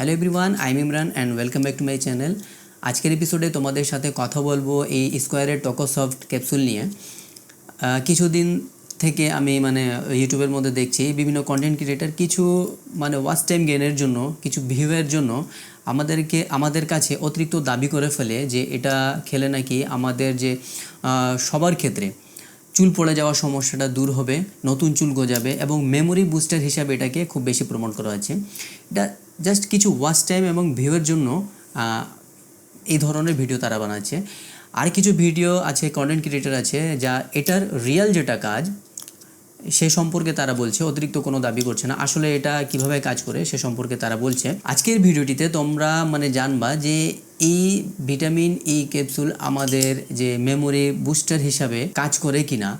Hello everyone I'm Imran and welcome back to my channel আজকের এপিসোডে তোমাদের সাথে কথা বলব এই স্কোয়ারের টকোসফট ক্যাপসুল নিয়ে। কিছুদিন থেকে আমি মানে ইউটিউবের মধ্যে দেখছি, বিভিন্ন কন্টেন্ট ক্রিয়েটার কিছু মানে ওয়াচ টাইম গেনের জন্য, কিছু ভিউয়ের জন্য আমাদেরকে, আমাদের কাছে অতিরিক্ত দাবি করে ফেলে যে এটা খেলে নাকি আমাদের যে সবার ক্ষেত্রে। চুল পড়ে যাওয়ার সমস্যাটা দূর হবে, নতুন চুল গজাবে এবং মেমোরি বুস্টার হিসাবে এটাকে খুব বেশি প্রমোট করা হয়েছে। এটা জাস্ট কিছু ওয়াচ টাইম এবং ভিউয়ের জন্য এই ধরনের ভিডিও তারা বানাচ্ছে। আর কিছু ভিডিও আছে কন্টেন্ট ক্রিয়েটার আছে, যা এটার রিয়েল যেটা কাজ সে সম্পর্কে তারা বলছে, অতিরিক্ত কোনো দাবি করছে না। আসলে এটা কীভাবে কাজ করে সে সম্পর্কে তারা বলছে। আজকের ভিডিওটিতে তোমরা মানে জানবা যে এই ভিটামিন ই ক্যাপসুল আমাদের যে মেমোরি বুস্টার হিসাবে কাজ করে কিনা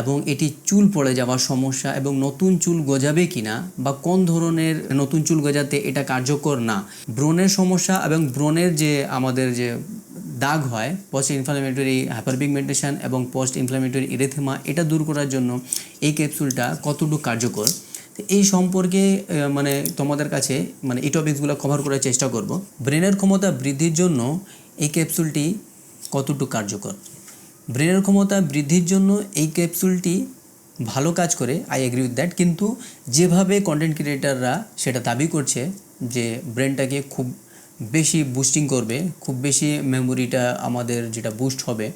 এবং এটি চুল পড়ে যাওয়ার সমস্যা এবং নতুন চুল গজাবে কিনা বা কোন ধরনের নতুন চুল গজাতে এটা কার্যকর না। ব্রণের সমস্যা এবং ব্রণের যে আমাদের যে দাগ হয় পোস্ট ইনফ্লামেটরি হাইপারপিগমেন্টেশন এবং পোস্ট ইনফ্লামেটরি ইরেথেমা এটা দূর করার জন্য এই ক্যাপসুলটা কতটুকু কার্যকর? এই সম্পর্কে মানে তোমাদের কাছে মানে এই টপিকসগুলো কভার করার চেষ্টা করব। ব্রেনের ক্ষমতা বৃদ্ধির জন্য এই ক্যাপসুলটি কতটুকু কার্যকর? ব্রেনের ক্ষমতা বৃদ্ধির জন্য এই ক্যাপসুলটি ভালো কাজ করে আই এগ্রি উইথ দ্যাট কিন্তু যেভাবে কন্টেন্ট ক্রিয়েটাররা সেটা দাবি করছে যে ব্রেনটাকে খুব বেশি বুস্টিং করবে, খুব বেশি মেমোরিটা আমাদের যেটা বুস্ট হবে,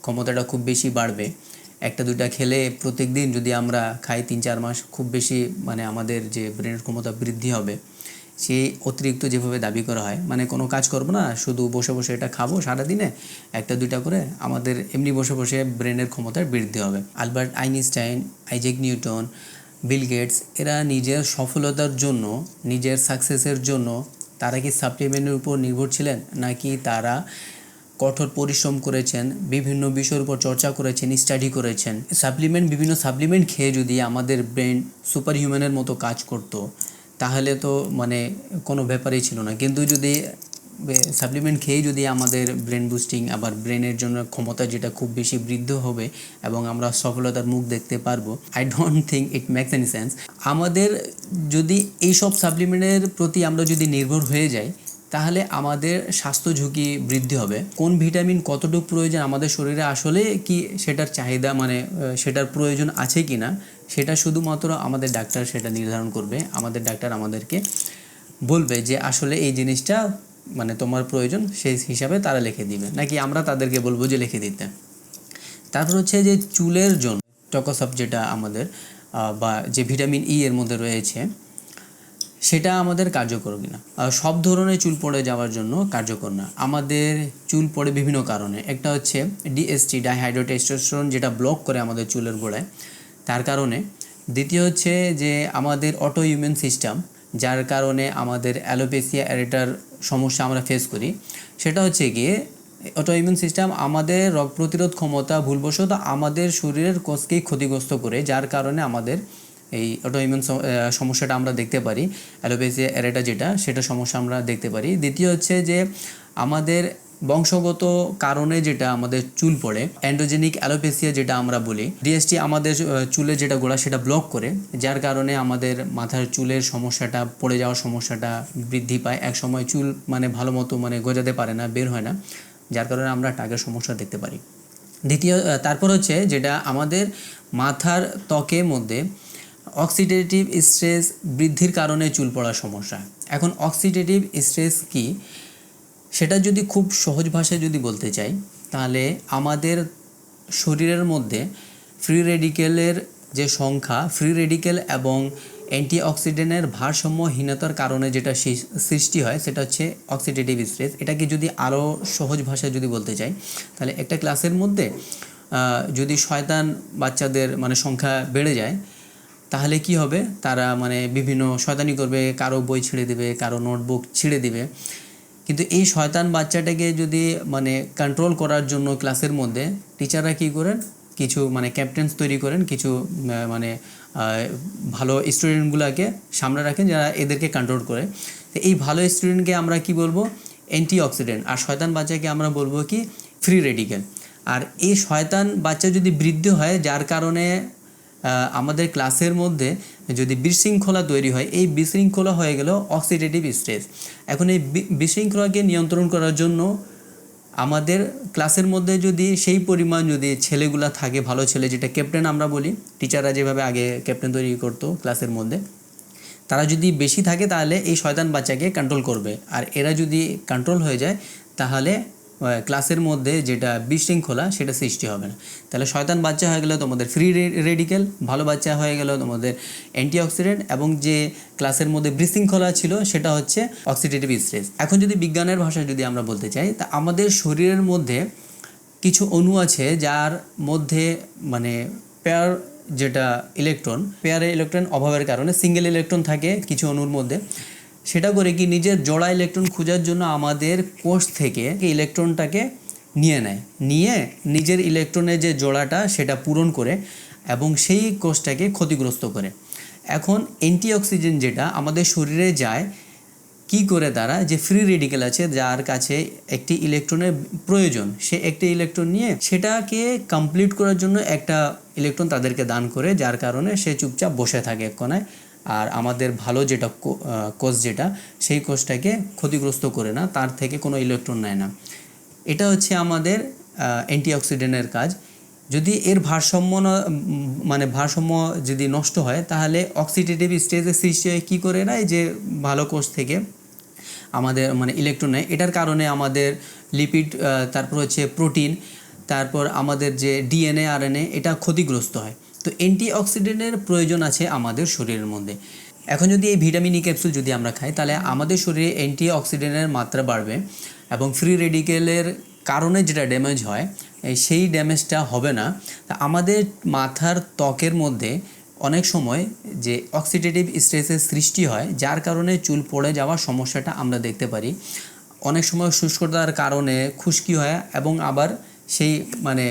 ক্ষমতাটা খুব বেশি বাড়বে। একটা, দুইটা খেলে প্রত্যেক দিন যদি আমরা খাই তিন, চার মাস, খুব বেশি মানে আমাদের যে ব্রেনের ক্ষমতা বৃদ্ধি হবে। সেই অতিরিক্ত যেভাবে দাবি করা হয় মানে কোনো কাজ করব না, শুধু বসে বসে এটা খাব সারাদিনে, একটা, দুইটা করে আমাদের এমনি বসে বসে ব্রেনের ক্ষমতার বৃদ্ধি হবে। Albert Einstein, Isaac Newton, Bill Gates, এরা নিজের সফলতার জন্য, নিজের সাকসেসের জন্য তারা কি সাপ্লিমেন্টের উপর নির্ভর ছিলেন, নাকি তারা কঠোর পরিশ্রম করেছেন, বিভিন্ন বিষয়ের উপর চর্চা করেছেন স্টাডি করেছেন? সাপ্লিমেন্ট বিভিন্ন সাপ্লিমেন্ট খেয়ে যদি আমাদের ব্রেন সুপার হিউম্যানের মতো কাজ করতো, তাহলে তো মানে কোনো ব্যাপারই ছিল না। কিন্তু যদি সাপ্লিমেন্ট খেয়েই যদি আমাদের ব্রেন বুস্টিং আবার ব্রেনের জন্য ক্ষমতা যেটা খুব বেশি বৃদ্ধি হবে এবং আমরা সফলতার মুখ দেখতে পারব I don't think it makes any sense আমাদের যদি এইসব সাপ্লিমেন্টের প্রতি আমরা যদি নির্ভর হয়ে যাই, তাহলে আমাদের স্বাস্থ্য ঝুঁকি বৃদ্ধি হবে। কোন ভিটামিন কতটুকু প্রয়োজন আমাদের শরীরে আসলে কি সেটার চাহিদা মানে সেটার প্রয়োজন আছে কি না সেটা শুধুমাত্র আমাদের ডাক্তার সেটা নির্ধারণ করবে। আমাদের ডাক্তার আমাদেরকে বলবে যে আসলে এই জিনিসটা মানে তোমার প্রয়োজন, সেই হিসাবে তারা লিখে দিবে। নাকি আমরা তাদেরকে বলব যে লিখে দিতে? তারপর হচ্ছে যে চুলের জন্য টকোসপ যেটা আমাদের বা যে ভিটামিন ই এর মধ্যে রয়েছে, সেটা আমাদের কার্যকর কিনা? সব ধরনের চুল পড়ে যাওয়ার জন্য কার্যকর না। আমাদের চুল পড়ে বিভিন্ন কারণে। একটা হচ্ছে ডিএসটি ডাইহাইড্রোটেস্টোস্টেরন যেটা ব্লক করে আমাদের চুলের গোড়ায়। তার কারণে। দ্বিতীয় হচ্ছে যে আমাদের অটো ইমিউন সিস্টেম যার কারণে আমাদের অ্যালোপেসিয়া এরেটার সমস্যা আমরা ফেস করি, সেটা হচ্ছে গিয়ে অটো ইমিউন সিস্টেম আমাদের রোগ প্রতিরোধ ক্ষমতা ভুলবশত আমাদের শরীরের কোষকেই ক্ষতিগ্রস্ত করে, যার কারণে আমাদের এই অটোইমিউন সমস্যাটা আমরা দেখতে পারি অ্যালোপেসিয়া এরেটা যেটা, সেটা সমস্যা আমরা দেখতে পারি। দ্বিতীয় হচ্ছে যে আমাদের বংশগত কারণে যেটা আমাদের চুল পড়ে অ্যান্ড্রোজেনিক অ্যালোপেসিয়া যেটা আমরা বলি ডিএসটি আমাদের চুলের যেটা গোড়া সেটা ব্লক করে, যার কারণে আমাদের মাথার চুলের সমস্যাটা, পড়ে যাওয়ার সমস্যাটা বৃদ্ধি পায়। এক সময় চুল মানে ভালো মতো মানে গজাতে পারে না, বের হয় না, যার কারণে আমরা টাকের সমস্যা দেখতে পারি। দ্বিতীয় তারপর হচ্ছে যেটা আমাদের মাথার ত্বকের মধ্যে অক্সিডেটিভ স্ট্রেস বৃদ্ধির কারণে চুল পড়ার সমস্যা। এখন অক্সিডেটিভ স্ট্রেস কি? সেটা যদি খুব সহজ ভাষায় যদি বলতে চাই, তাহলে আমাদের শরীরের মধ্যে ফ্রি রেডিকেলের যে সংখ্যা ফ্রি রেডিকেল এবং অ্যান্টিঅক্সিডেন্টের ভারসাম্যহীনতার কারণে যেটা সৃষ্টি হয়, সেটা হচ্ছে অক্সিডেটিভ স্ট্রেস এটাকে যদি আরও সহজ ভাষায় যদি বলতে চাই, তাহলে একটা ক্লাসের মধ্যে যদি শয়তান বাচ্চাদের মানে সংখ্যা বেড়ে যায়, তাহলে কি হবে? তারা মানে বিভিন্ন শয়তানি করবে, কারও বই ছিঁড়ে দেবে, কারও নোটবুক ছিঁড়ে দিবে। কিন্তু এই শয়তান বাচ্চাটাকে যদি মানে কন্ট্রোল করার জন্য ক্লাসের মধ্যে টিচাররা কি করেন? কিছু মানে ক্যাপ্টেন্স তৈরি করেন, কিছু মানে ভালো স্টুডেন্টগুলোকে সামনে রাখেন যারা এদেরকে কন্ট্রোল করে। তো এই ভালো স্টুডেন্টকে আমরা কি বলব? অ্যান্টি অক্সিডেন্ট আর শয়তান বাচ্চাকে আমরা বলব কি? ফ্রি রেডিক্যাল আর এই শয়তান বাচ্চা যদি বৃদ্ধি হয়, যার কারণে আমাদের ক্লাসের মধ্যে যদি বিশৃঙ্খলা তৈরি হয়, এই বিশৃঙ্খলা হয়ে গেল অক্সিডেটিভ স্ট্রেস এখন এই বিশৃঙ্খলাকে নিয়ন্ত্রণ করার জন্য আমাদের ক্লাসের মধ্যে যদি সেই পরিমাণ যদি ছেলেগুলা থাকে, ভালো ছেলে যেটা ক্যাপ্টেন আমরা বলি টিচাররা যেভাবে আগে ক্যাপ্টেন তৈরি করতো ক্লাসের মধ্যে, তারা যদি বেশি থাকে তাহলে এই শয়তান বাচ্চাকে কন্ট্রোল করবে। আর এরা যদি কন্ট্রোল হয়ে যায়, তাহলে ক্লাসের মধ্যে যেটা বিশৃঙ্খলা, সেটা সৃষ্টি হবে না। তাহলে শয়তান বাচ্চা হয়ে গেলে তোমাদের ফ্রি রেডিক্যাল ভালো বাচ্চা হয়ে গেল তোমাদের অ্যান্টিঅক্সিডেন্ট এবং যে ক্লাসের মধ্যে বিশৃঙ্খলা ছিল, সেটা হচ্ছে অক্সিডেটিভ স্ট্রেস এখন যদি বিজ্ঞানের ভাষায় যদি আমরা বলতে চাই, তা আমাদের শরীরের মধ্যে কিছু অণু আছে, যার মধ্যে মানে পেয়ার যেটা ইলেকট্রন পেয়ারে ইলেকট্রন অভাবের কারণে সিঙ্গেল ইলেকট্রন থাকে কিছু অণুর মধ্যে। সেটা করে কি নিজের জোড়া ইলেকট্রন খোঁজার জন্য আমাদের কোষ থেকে ইলেকট্রনটাকে নিয়ে নেয়। নিয়ে নিজের ইলেকট্রনের যে জোড়াটা সেটা পূরণ করে এবং সেই কোষটাকে ক্ষতিগ্রস্ত করে। এখন অ্যান্টিঅক্সিজেন যেটা আমাদের শরীরে যায়, কি করে তারা? যে ফ্রি রেডিকেল আছে, যার কাছে একটি ইলেকট্রনের প্রয়োজন, সে একটি ইলেকট্রন নিয়ে সেটাকে কমপ্লিট করার জন্য একটা ইলেকট্রন তাদেরকে দান করে, যার কারণে সে চুপচাপ বসে থাকে এক কোনায় আর আমাদের ভালো যেটা কোষ যেটা, সেই কোষটাকে ক্ষতিগ্রস্ত করে না, তার থেকে কোনো ইলেকট্রন নেয় না। এটা হচ্ছে আমাদের অ্যান্টিঅক্সিডেন্টের কাজ। যদি এর ভারসাম্য মানে ভারসাম্য যদি নষ্ট হয়, তাহলে অক্সিডেটিভ স্টেজের সৃষ্টি হয় কী করে না, এই যে ভালো কোষ থেকে আমাদের মানে ইলেকট্রন নেয়। এটার কারণে আমাদের লিপিড তারপর হচ্ছে প্রোটিন তারপর আমাদের যে ডিএনএ আরএনএ এটা ক্ষতিগ্রস্ত হয়। তো অ্যান্টিঅক্সিডেন্টের প্রয়োজন আছে আমাদের শরীরের মধ্যে। এখন যদি এই ভিটামিন ই ক্যাপসুল যদি আমরা খাই, তাহলে আমাদের শরীরে অ্যান্টিঅক্সিডেন্টের মাত্রা বাড়বে এবং ফ্রি রেডিকেলের কারণে যেটা ড্যামেজ হয় সেই ড্যামেজটা হবে না। তা আমাদের মাথার ত্বকের মধ্যে অনেক সময় যে অক্সিডেটিভ স্ট্রেসের সৃষ্টি হয়, যার কারণে চুল পড়ে যাওয়ার সমস্যাটা আমরা দেখতে পারি। অনেক সময় শুষ্কতার কারণে খুশকি হয় এবং আবার সেই মানে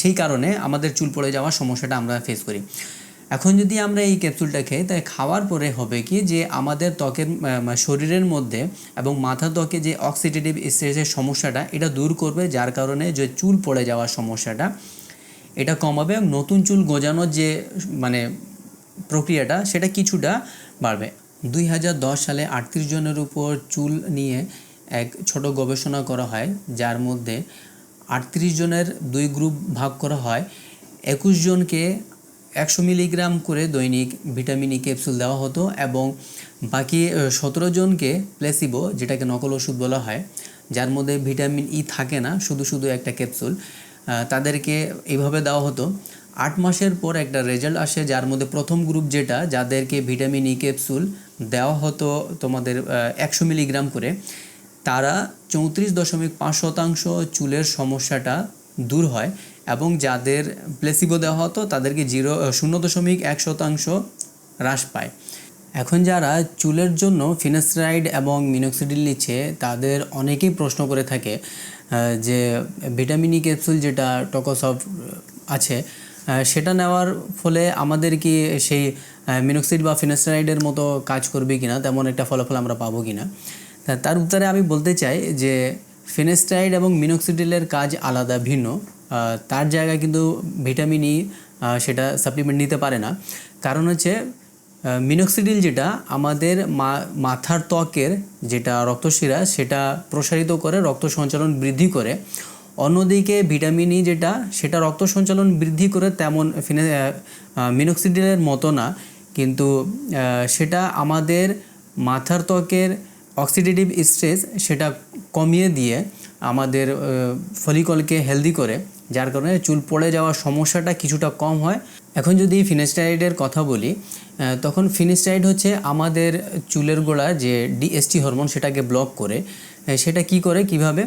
সেই কারণে আমাদের চুল পড়ে যাওয়ার সমস্যাটা আমরা ফেস করি। এখন যদি আমরা এই ক্যাপসুলটা খাই তাই খাওয়ার পরে হবে কি যে আমাদের ত্বকের শরীরের মধ্যে এবং মাথা ত্বকে যে অক্সিডেটিভ স্ট্রেসের সমস্যাটা, এটা দূর করবে, যার কারণে যে চুল পড়ে যাওয়ার সমস্যাটা, এটা কমাবে এবং নতুন চুল গজানোর যে মানে প্রক্রিয়াটা, সেটা কিছুটা বাড়বে। দুই হাজার দশ সালে আটত্রিশ জনের উপর চুল নিয়ে এক ছোট গবেষণা করা হয়, যার মধ্যে আটত্রিশ জনের দুই গ্রুপ ভাগ করা হয়। একুশ জনকে একশো মিলিগ্রাম করে দৈনিক ভিটামিন ই ক্যাপসুল দেওয়া হতো এবং বাকি সতেরো জনকে প্লেসিবো, যেটাকে নকল ওষুধ বলা হয়, যার মধ্যে ভিটামিন ই থাকে না, শুধু শুধু একটা ক্যাপসুল তাদেরকে এইভাবে দেওয়া হতো। আট মাসের পর একটা রেজাল্ট আসে, যার মধ্যে প্রথম গ্রুপ যেটা, যাদেরকে ভিটামিন ই ক্যাপসুল দেওয়া হতো তোমাদের একশো মিলিগ্রাম করে। তারা চৌত্রিশ দশমিক পাঁচ শতাংশ চুলের সমস্যাটা দূর হয় এবং যাদের প্লেসিবো দেওয়া হতো, তাদেরকে জিরো শূন্য দশমিক এক শতাংশ হ্রাস পায়। এখন যারা চুলের জন্য ফিনাস্ট্রাইড এবং মিনোক্সিডিল নিচ্ছে, তাদের অনেকেই প্রশ্ন করে থাকে যে ভিটামিন ক্যাপসুল যেটা টকোসফ আছে সেটা নেওয়ার ফলে আমাদের কি সেই মিনোক্সিড বা ফিনাস্ট্রাইডের মতো কাজ করবে কিনা, তেমন একটা ফলাফল আমরা পাবো কিনা। তার উত্তরে আমি বলতে চাই যে ফিনাস্ট্রাইড এবং মিনোক্সিডিলের কাজ আলাদা, ভিন্ন। তার জায়গায় কিন্তু ভিটামিন ই সেটা সাপ্লিমেন্ট নিতে পারে না। কারণ হচ্ছে মিনোক্সিডিল যেটা আমাদের মাথার ত্বকের যেটা রক্তশিরা, সেটা প্রসারিত করে রক্ত সঞ্চালন বৃদ্ধি করে। অন্যদিকে ভিটামিন ই যেটা, সেটা রক্ত সঞ্চালন বৃদ্ধি করে তেমন ফিনে মিনোক্সিডিলের মতো না। কিন্তু সেটা আমাদের মাথার ত্বকের অক্সিডেটিভ স্ট্রেস সেটা কমিয়ে দিয়ে আমাদের ফলিকলকে হেলদি করে, যার কারণে চুল পড়ে যাওয়ার সমস্যাটা কিছুটা কম হয়। এখন যদি ফিনেস্টাইডের কথা বলি তখন ফিনেস্টাইড হচ্ছে আমাদের চুলের গোড়া যে ডিএসটি হরমোন সেটাকে ব্লক করে সেটা কি করে, কীভাবে?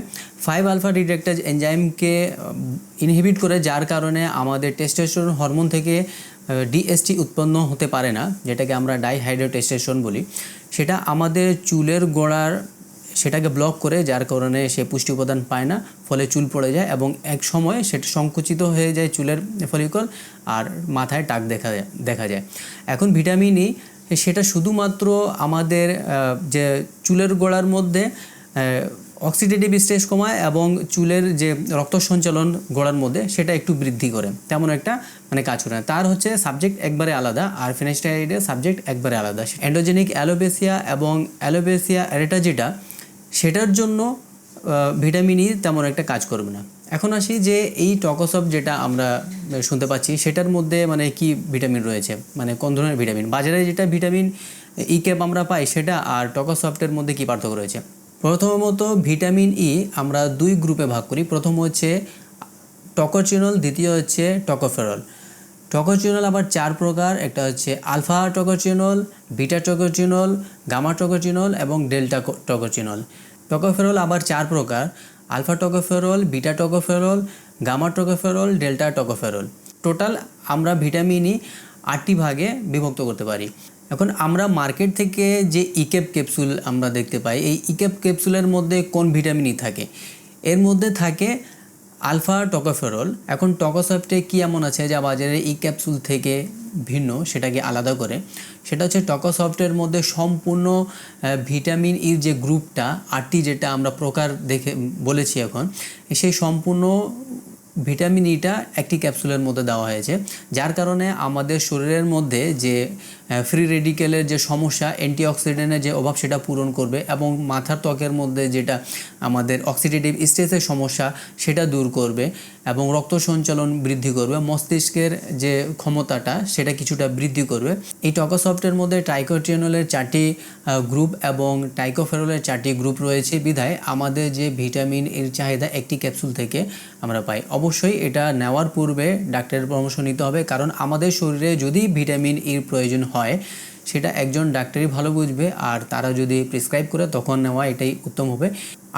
ফাইভ আলফা ডিটেক্টাজ এনজাইমকে ইনহিবিট করে, যার কারণে আমাদের টেস্টোস্টেরন হরমোন থেকে ডিএসটি উৎপন্ন হতে পারে না, যেটাকে আমরা ডাইহাইড্রোটেস্টেশন বলি। সেটা আমাদের চুলের গোড়ার সেটাকে ব্লক করে, যার কারণে সে পুষ্টি উপাদান পায় না, ফলে চুল পড়ে যায় এবং এক সময় সেটা সংকুচিত হয়ে যায় চুলের ফলিকল আর মাথায় টাক দেখা দেখা যায়। এখন ভিটামিন ই সেটা শুধুমাত্র আমাদের যে চুলের গোড়ার মধ্যে অক্সিডেটিভ স্ট্রেস কমায় এবং চুলের যে রক্ত সঞ্চালন গোড়ার মধ্যে সেটা একটু বৃদ্ধি করে। তেমন একটা মানে কাজ করে। তার হচ্ছে সাবজেক্ট একবারে আলাদা আর ফিনাস্টাইডের সাবজেক্ট একবারে আলাদা। অ্যান্ডোজেনিক অ্যালোপেসিয়া এবং অ্যালোপেসিয়া অ্যারেটা যেটা সেটার জন্য ভিটামিন ই তেমন একটা কাজ করবে না। এখন আসি যে এই টকসপ যেটা আমরা শুনতে পাচ্ছি, সেটার মধ্যে মানে কি ভিটামিন রয়েছে? মানে কোন ধরনের ভিটামিন? বাজারে যেটা ভিটামিন ই ক্যাপ আমরা পাই, সেটা আর টকসফটের মধ্যে কি পার্থক্য রয়েছে? প্রথমত ভিটামিন ই আমরা দুই গ্রুপে ভাগ করি। প্রথম হচ্ছে টকোচিনল, দ্বিতীয় হচ্ছে টকোফেরল। টকোচিনল আবার চার প্রকার, একটা হচ্ছে alpha tocotrienol, beta tocotrienol, gamma tocotrienol এবং ডেল্টা টকোচিনল। টকোফেরল আবার চার প্রকার, alpha tocopherol, beta tocopherol, gamma tocopherol, delta tocopherol. Total আমরা ভিটামিন ই আটটি ভাগে বিভক্ত করতে পারি। এখন আমরা মার্কেট থেকে যে ইকেপ ক্যাপসুল আমরা দেখতে পাই, এই ইকেপ ক্যাপসুলের মধ্যে কোন ভিটামিনই থাকে? এর মধ্যে থাকে আলফা টকোফেরল এখন টকোসফটে কি এমন আছে যা বাজারে ই ক্যাপসুল থেকে ভিন্ন, সেটাকে আলাদা করে? সেটা হচ্ছে টকোসফটের মধ্যে সম্পূর্ণ ভিটামিন ইর যে গ্রুপটা আটটি যেটা আমরা প্রকার দেখে, বলেছি এখন, সেই সম্পূর্ণ ভিটামিন ইটা একটি ক্যাপসুলের মধ্যে দেওয়া হয়েছে। যার কারণে আমাদের শরীরের মধ্যে যে ফ্রি রেডিকেলের যে সমস্যা অ্যান্টিঅক্সিডেন্টের যে অভাব সেটা পূরণ করবে এবং মাথার ত্বকের মধ্যে যেটা আমাদের অক্সিডেটিভ স্ট্রেসের সমস্যা সেটা দূর করবে এবং রক্ত সঞ্চালন বৃদ্ধি করবে, মস্তিষ্কের যে ক্ষমতাটা সেটা কিছুটা বৃদ্ধি করবে। এই টকোসফটের মধ্যে টাইকোটিনলের চারটি গ্রুপ এবং টাইকোফেরলের চারটি গ্রুপ রয়েছে। বিধায় আমাদের যে ভিটামিন এর চাহিদা একটি ক্যাপসুল থেকে আমরা পাই। অবশ্যই এটা নেওয়ার পূর্বে ডাক্তারের পরামর্শ নিতে হবে, কারণ আমাদের শরীরে যদি ভিটামিন ইর প্রয়োজন হয় সেটা একজন ডাক্তারই ভালো বুঝবে আর তারা যদি প্রেসক্রাইব করে তখন নেওয়া এটাই উত্তম হবে।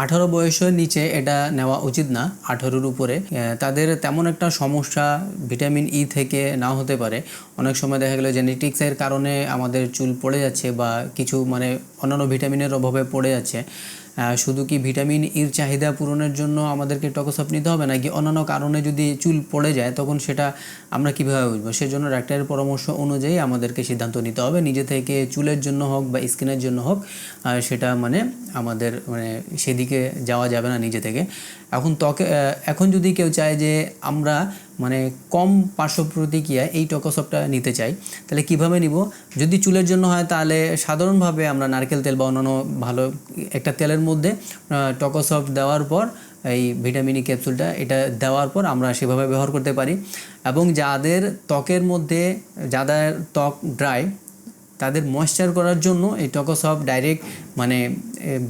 আঠারো বয়সের নিচে এটা নেওয়া উচিত না, আঠারোর উপরে। তাদের তেমন একটা সমস্যা ভিটামিন ই থেকে না হতে পারে। অনেক সময় দেখা গেলো জেনেটিক্সের কারণে আমাদের চুল পড়ে যাচ্ছে বা কিছু মানে অন্যান্য ভিটামিনের অভাবে পড়ে যাচ্ছে। শুধু কি ভিটামিন ইর চাহিদা পূরণের জন্য আমাদেরকে টকোসপ নিতে হবে, নাকি অন্যান্য কারণে যদি চুল পড়ে যায়, তখন সেটা আমরা কীভাবে বুঝব? সেজন্য ডাক্তারের পরামর্শ অনুযায়ী আমাদেরকে সিদ্ধান্ত নিতে হবে, নিজে থেকে চুলের জন্য হোক বা স্কিনের জন্য হোক সেটা মানে আমাদের মানে সেদিকে যাওয়া যাবে না নিজে থেকে। এখন ত্বকে এখন যদি কেউ চায় যে আমরা মানে কম পার্শ্ব প্রতিক্রিয়া এই টকোসপটা নিতে চাই, তাহলে কীভাবে নিব? যদি চুলের জন্য হয়, তাহলে সাধারণভাবে আমরা নারকেল তেল বা অন্যান্য ভালো একটা তেলের মধ্যে টকোসপ দেওয়ার পর, এই ভিটামিন ক্যাপসুলটা এটা দেওয়ার পর আমরা সেভাবে ব্যবহার করতে পারি। এবং যাদের ত্বকের মধ্যে, যাদের ত্বক ড্রাই তাদের ময়েশ্চার করার জন্য এই টকোসপ ডাইরেক্ট মানে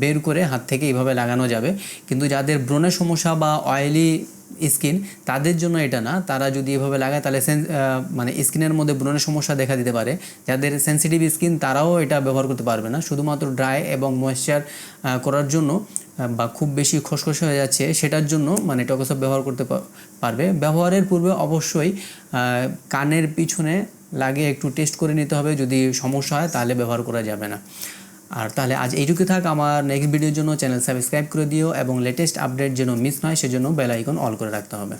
বের করে হাত থেকে এইভাবে লাগানো যাবে। কিন্তু যাদের ব্রণের সমস্যা বা অয়েলি স্কিন, তাদের জন্য এটা না। তারা যদি এভাবে লাগায়, তাহলে মানে স্কিনের মধ্যে ব্রণের সমস্যা দেখা দিতে পারে। যাদের সেনসিটিভ স্কিন তারাও এটা ব্যবহার করতে পারবে না। শুধুমাত্র ড্রাই এবং ময়েশ্চার করার জন্য বা খুব বেশি খসখসে হয়ে যাচ্ছে, সেটার জন্য মানে টকোসপ ব্যবহার করতে পারবে। ব্যবহারের পূর্বে অবশ্যই কানের পিছনে লাগে একটু টেস্ট করে নিতে হবে। যদি সমস্যা হয়, তাহলে ব্যবহার করা যাবে না। আর তাহলে আজ এইটুকু থাক। আমার নেক্সট ভিডিওর জন্য চ্যানেল সাবস্ক্রাইব করে দিও এবং লেটেস্ট আপডেট যেন মিস নয় সেজন্য বেল আইকন অল করে রাখতে হবে।